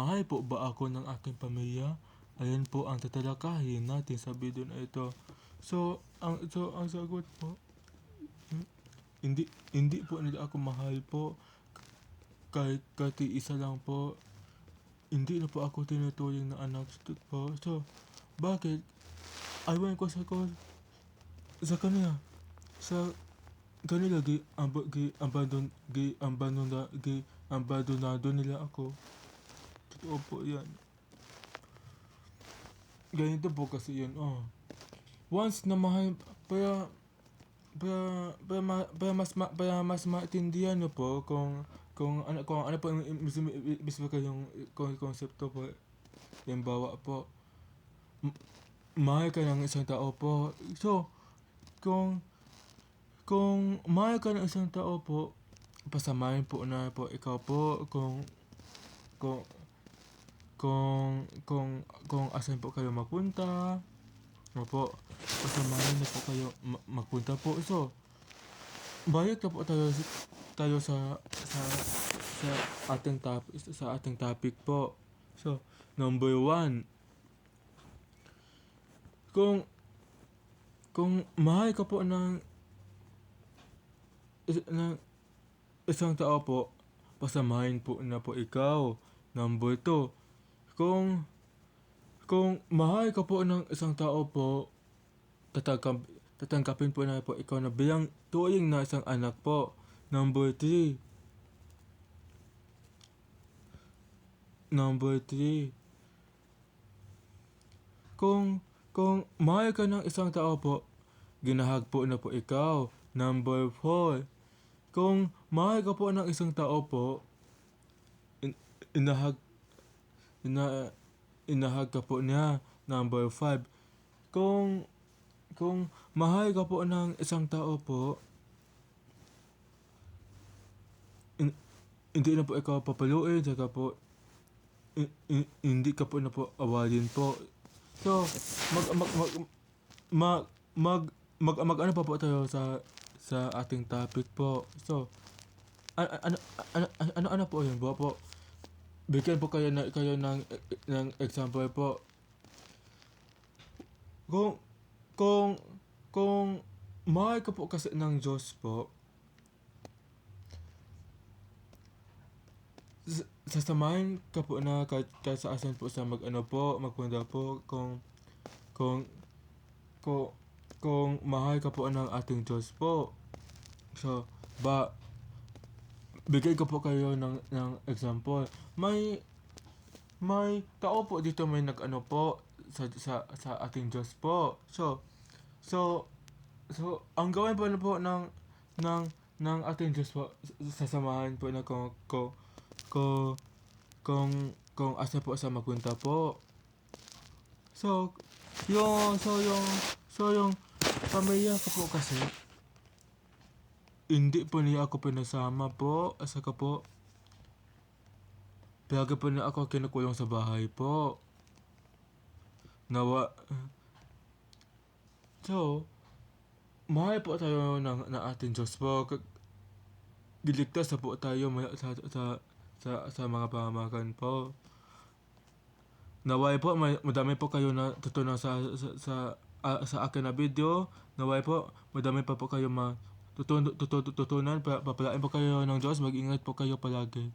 mahal po ba ako ng aking pamilya? Ayan po ang tatalakayin natin sa video na ito. So, ang so ang sagot po hmm, hindi hindi po nila ako mahal po kahit kahit isa lang po hindi na po ako tinuturing na anak po. So, bakit? Aywan ko sa ko sa kanila. Sa kanila gi amba gi abandon gi abandon gi abandonado nila ako. Totoo po yan. Ganito po kasi yun, oh. Once na mahal, para, para, para, ma, mas, ma, para mas maintindihan nyo po kung, kung ano, kung ano po yung ibig yung kung konsepto po. Yung bawa po. M- mahal ka ng isang tao po. So, kung, kung mahal ka ng isang tao po, pasamahin po na po ikaw po kung, kung, kung, kung, kung asan po kayo magpunta. Opo, pasamahin na po kayo ma- magpunta po. So, balik po tayo, tayo sa, sa, sa ating topic, sa ating topic po. So, number one. Kung, kung mahal ka po ng, ng isang tao po, pasamahin po na po ikaw. Number two, kung kung mahal ka po ng isang tao po, tatangkap, tatangkapin po na po ikaw na bilang tuwing na isang anak po. Number three. Number three. Kung, kung mahal ka ng isang tao po, ginahag po na po ikaw. Number four. Kung mahal ka po ng isang tao po, in, inahag, ina, inahag ka po niya. Number five. Kung, kung mahal ka po ng isang tao po, in, hindi na po ikaw papaluin, saka po, in, in, hindi ka po na po awalin po. So, mag, mag, mag, mag, mag, mag, mag, ano pa po tayo sa, sa ating topic po. So, ano, ano, ano, ano, ano po yun po po? Bigyan po kayo, na, kayo ng, ng example po. Kung, kung, kung mahal ka po kasi ng Diyos po, sasamahin ka po na kahit, kahit sa asan po sa mag ano po, magpunta po kung kung kung kung mahal ka po ng ating Diyos po. So, ba bigay ko po kayo ng ng example. May may tao po dito may nag-ano po sa sa sa ating Diyos po. So, so so ang gawin po na po ng ng ng ating Diyos po sasamahan po na kung kung kung kung kung asa po sa magpunta po. So, yung so yung so yung pamilya ko po kasi hindi po niya ako pinasama po. Asa ka po? Palagi po na ako kinukulong sa bahay po. Nawa... So, mahal po tayo ng, ng ating Diyos po. Giligtas na po tayo sa, sa, sa, sa mga pamakan po. Naway po, may, madami po kayo na tutunan sa, sa, sa, ah, sa akin na video. Naway po, madami pa po kayo ma tutun, tutun, tutunan. Pa, papalain po kayo ng Diyos. Mag-ingat po kayo palagi.